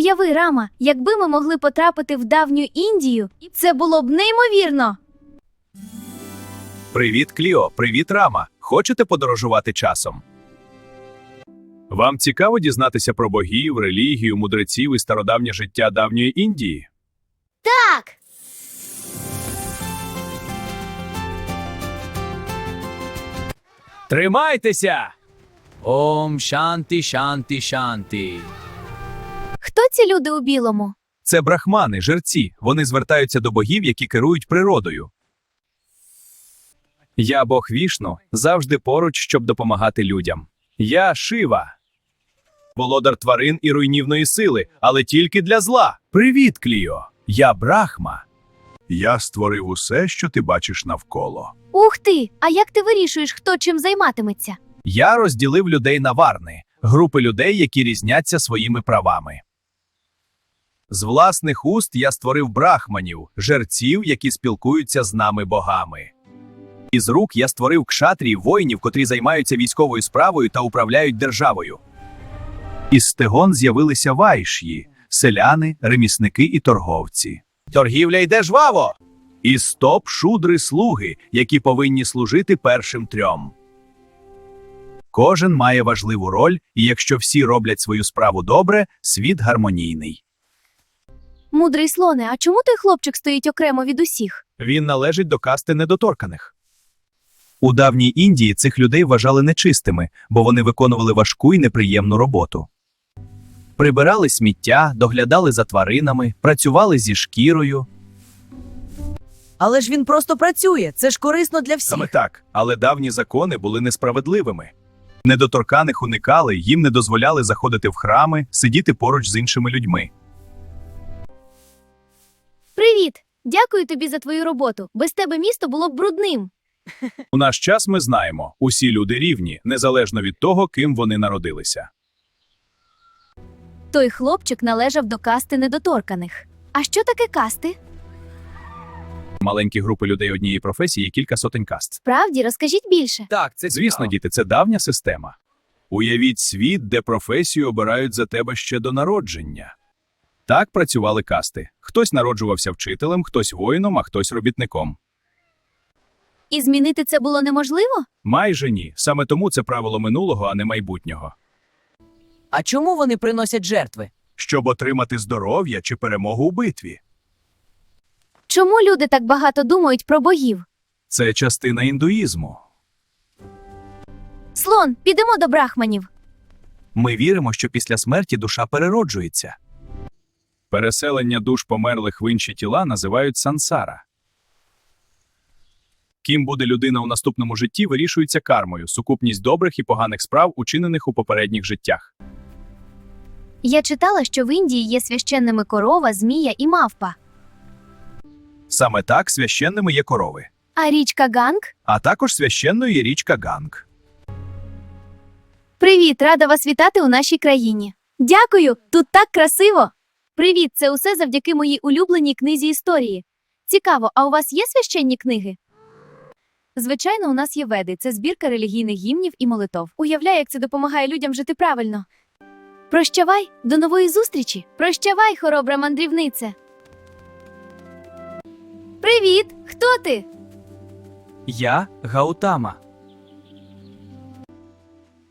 Уяви, Рама, якби ми могли потрапити в давню Індію, це було б неймовірно. Привіт, Кліо, привіт, Рама. Хочете подорожувати часом? Вам цікаво дізнатися про богів, релігію, мудреців і стародавнє життя давньої Індії? Так. Тримайтеся! Ом Шанти Шанти Шанти. Хто ці люди у білому? Це брахмани, жерці. Вони звертаються до богів, які керують природою. Я Бог вішну, завжди поруч, щоб допомагати людям. Я Шива. Володар тварин і руйнівної сили, але тільки для зла. Привіт, Кліо! Я Брахма. Я створив усе, що ти бачиш навколо. Ух ти! А як ти вирішуєш, хто чим займатиметься? Я розділив людей на варни, групи людей, які різняться своїми правами. З власних уст я створив брахманів, жерців, які спілкуються з нами богами. Із рук я створив кшатрів, воїнів, котрі займаються військовою справою та управляють державою. Із стегон з'явилися вайшї, селяни, ремісники і торговці. Торгівля йде жваво! Із стоп шудри слуги, які повинні служити першим трьом. Кожен має важливу роль, і якщо всі роблять свою справу добре, світ гармонійний. Мудрий слоне, а чому той хлопчик стоїть окремо від усіх? Він належить до касти недоторканих. У давній Індії цих людей вважали нечистими, бо вони виконували важку і неприємну роботу. Прибирали сміття, доглядали за тваринами, працювали зі шкірою. Але ж він просто працює. Це ж корисно для всіх. Саме так, але давні закони були несправедливими. Недоторканих уникали, їм не дозволяли заходити в храми, сидіти поруч з іншими людьми. Дякую тобі за твою роботу. Без тебе місто було б брудним. У наш час ми знаємо, усі люди рівні, незалежно від того, ким вони народилися. Той хлопчик належав до касти недоторканих. А що таке касти? Маленькі групи людей однієї професії є кілька сотень каст. Справді, розкажіть більше. Так, це Звісно, діти, це давня система. Уявіть світ, де професію обирають за тебе ще до народження. Так працювали касти. Хтось народжувався вчителем, хтось воїном, а хтось робітником. І змінити це було неможливо? Майже ні. Саме тому це правило минулого, а не майбутнього. А чому вони приносять жертви? Щоб отримати здоров'я чи перемогу у битві. Чому люди так багато думають про богів? Це частина індуїзму. Слон, підемо до брахманів. Ми віримо, що після смерті душа перероджується. Переселення душ померлих в інші тіла називають сансара. Ким буде людина у наступному житті, вирішується кармою, сукупність добрих і поганих справ, учинених у попередніх життях. Я читала, що в Індії є священними корова, змія і мавпа. Саме так священними є корови, А річка Ганг? а також священною є річка Ганг. Привіт, рада вас вітати у нашій країні. Дякую, тут так красиво. Привіт, це усе завдяки моїй улюбленій книзі історії. Цікаво, а у вас є священні книги? Звичайно, у нас є веди. Це збірка релігійних гімнів і молитов. Уявляю, як це допомагає людям жити правильно. Прощавай, до нової зустрічі. Прощавай, хоробра мандрівнице. Привіт! Хто ти? Я Гаутама.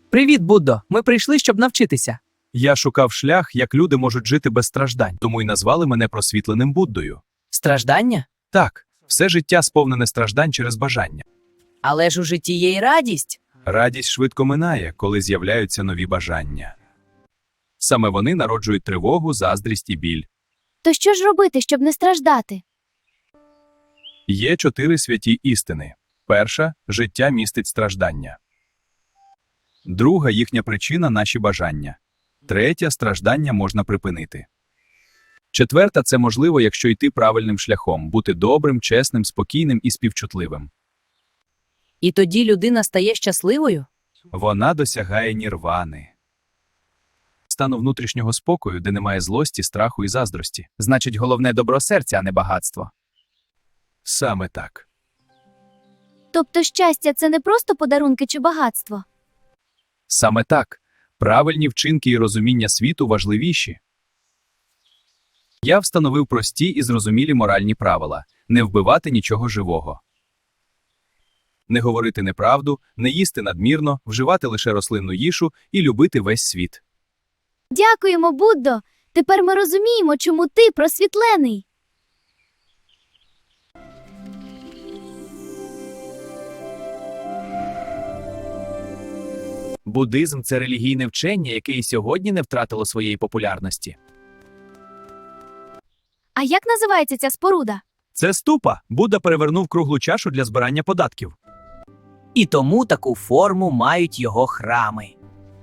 Привіт, Буддо. Ми прийшли, щоб навчитися. Я шукав шлях, як люди можуть жити без страждань, тому й назвали мене просвітленим Буддою. Страждання? Так, все життя сповнене страждань через бажання. Але ж у житті є й радість. Радість швидко минає, коли з'являються нові бажання. Саме вони народжують тривогу, заздрість і біль. То що ж робити, щоб не страждати? Є чотири святі істини. Перша життя містить страждання. Друга їхня причина наші бажання. Третя страждання можна припинити. Четверта це можливо, якщо йти правильним шляхом, бути добрим, чесним, спокійним і співчутливим. І тоді людина стає щасливою. Вона досягає нірвани. Стану внутрішнього спокою, де немає злості, страху і заздрості. Значить, головне добро серця, а не багатство. Саме так. Тобто щастя це не просто подарунки чи багатство. Саме так. Правильні вчинки і розуміння світу важливіші. Я встановив прості і зрозумілі моральні правила не вбивати нічого живого. Не говорити неправду, не їсти надмірно, вживати лише рослинну їжу і любити весь світ. Дякуємо, Буддо. Тепер ми розуміємо, чому ти просвітлений. Буддизм це релігійне вчення, яке і сьогодні не втратило своєї популярності. А як називається ця споруда? Це ступа. Будда перевернув круглу чашу для збирання податків. І тому таку форму мають його храми.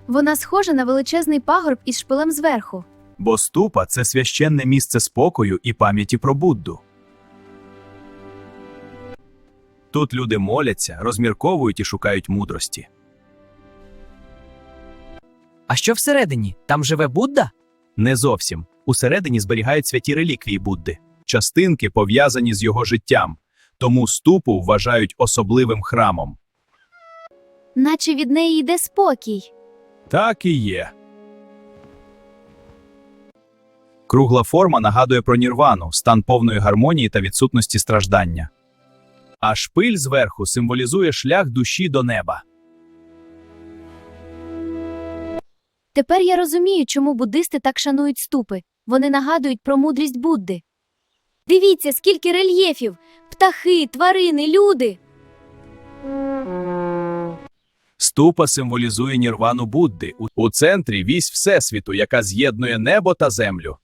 Вона схожа на величезний пагорб із шпилем зверху. Бо ступа це священне місце спокою і пам'яті про Будду. Тут люди моляться, розмірковують і шукають мудрості. А що всередині? Там живе Будда? Не зовсім. Усередині зберігають святі реліквії Будди, частинки пов'язані з його життям, тому ступу вважають особливим храмом. Наче від неї йде спокій. Так і є. Кругла форма нагадує про нірвану, стан повної гармонії та відсутності страждання. А шпиль зверху символізує шлях душі до неба. Тепер я розумію, чому буддисти так шанують ступи. Вони нагадують про мудрість Будди. Дивіться, скільки рельєфів, птахи, тварини, люди. Ступа символізує нірвану Будди. У- центрі вісь Всесвіту, яка з'єднує небо та землю.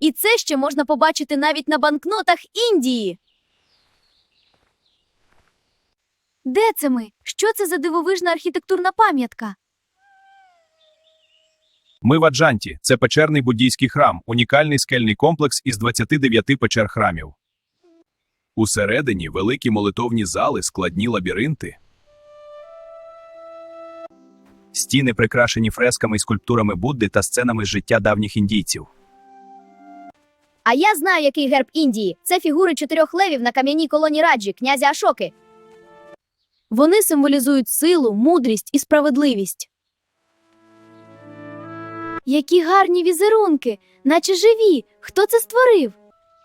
І це ще можна побачити навіть на банкнотах Індії. Де це ми? Що це за дивовижна архітектурна пам'ятка? Ми в Аджанті це печерний буддійський храм, унікальний скельний комплекс із 29 печер храмів. Усередині великі молитовні зали, складні лабіринти. Стіни прикрашені фресками і скульптурами Будди та сценами з життя давніх індійців. А я знаю, який герб Індії. Це фігури чотирьох левів на кам'яній колоні Раджі, князя Ашоки. Вони символізують силу, мудрість і справедливість. Які гарні візерунки, наче живі. Хто це створив?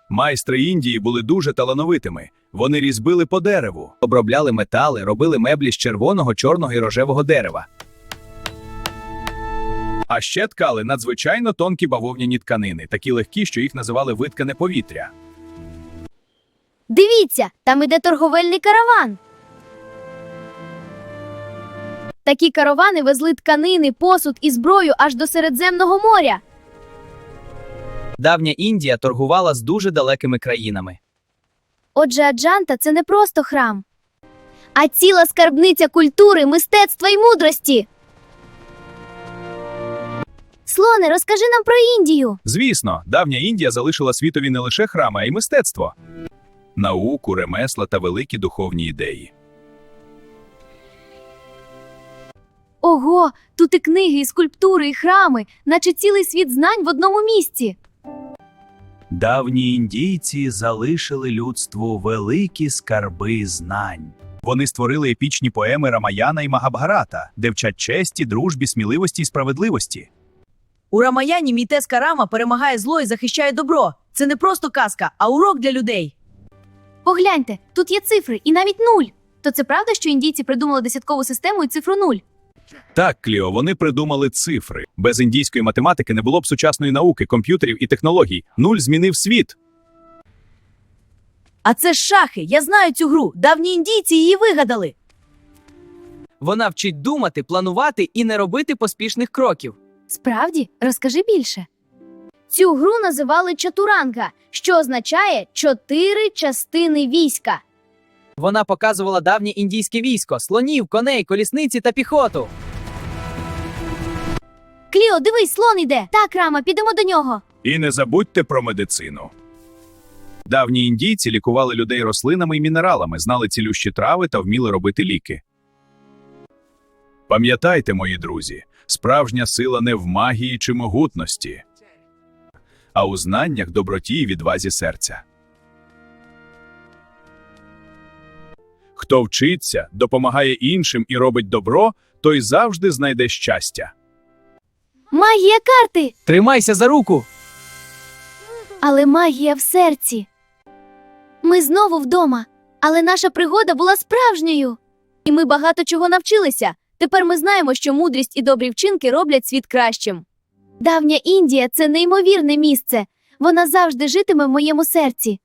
Майстри Індії були дуже талановитими. Вони різьбили по дереву, обробляли метали, робили меблі з червоного, чорного і рожевого дерева. А ще ткали надзвичайно тонкі бавовняні тканини, такі легкі, що їх називали виткане повітря. Дивіться, там іде торговельний караван. Такі каравани везли тканини, посуд і зброю аж до Середземного моря. Давня Індія торгувала з дуже далекими країнами. Отже, Аджанта це не просто храм, а ціла скарбниця культури, мистецтва і мудрості. Слоне, розкажи нам про Індію. Звісно, давня Індія залишила світові не лише храми, а й мистецтво, науку, ремесла та великі духовні ідеї. Ого, тут і книги, і скульптури, і храми, наче цілий світ знань в одному місці. Давні індійці залишили людству великі скарби знань. Вони створили епічні поеми Рамаяна і Магабгарата, де вчать честі, дружбі, сміливості і справедливості. У Рамаяні мій тезка Рама перемагає зло і захищає добро. Це не просто казка, а урок для людей. Погляньте, тут є цифри і навіть нуль. То це правда, що індійці придумали десяткову систему і цифру нуль? Так, Кліо, вони придумали цифри. Без індійської математики не було б сучасної науки, комп'ютерів і технологій. Нуль змінив світ. А це ж шахи. Я знаю цю гру. Давні індійці її вигадали. Вона вчить думати, планувати і не робити поспішних кроків. Справді, розкажи більше. Цю гру називали чатуранга, що означає чотири частини війська. Вона показувала давнє індійське військо, слонів, коней, колісниці та піхоту. Кліо, дивись, слон іде. Так, Рама, підемо до нього. І не забудьте про медицину. Давні індійці лікували людей рослинами і мінералами, знали цілющі трави та вміли робити ліки. Пам'ятайте, мої друзі, справжня сила не в магії чи могутності, а у знаннях, доброті і відвазі серця. Хто вчиться, допомагає іншим і робить добро, той завжди знайде щастя. Магія карти! Тримайся за руку. Але магія в серці. Ми знову вдома, але наша пригода була справжньою. І ми багато чого навчилися. Тепер ми знаємо, що мудрість і добрі вчинки роблять світ кращим. Давня Індія це неймовірне місце. Вона завжди житиме в моєму серці.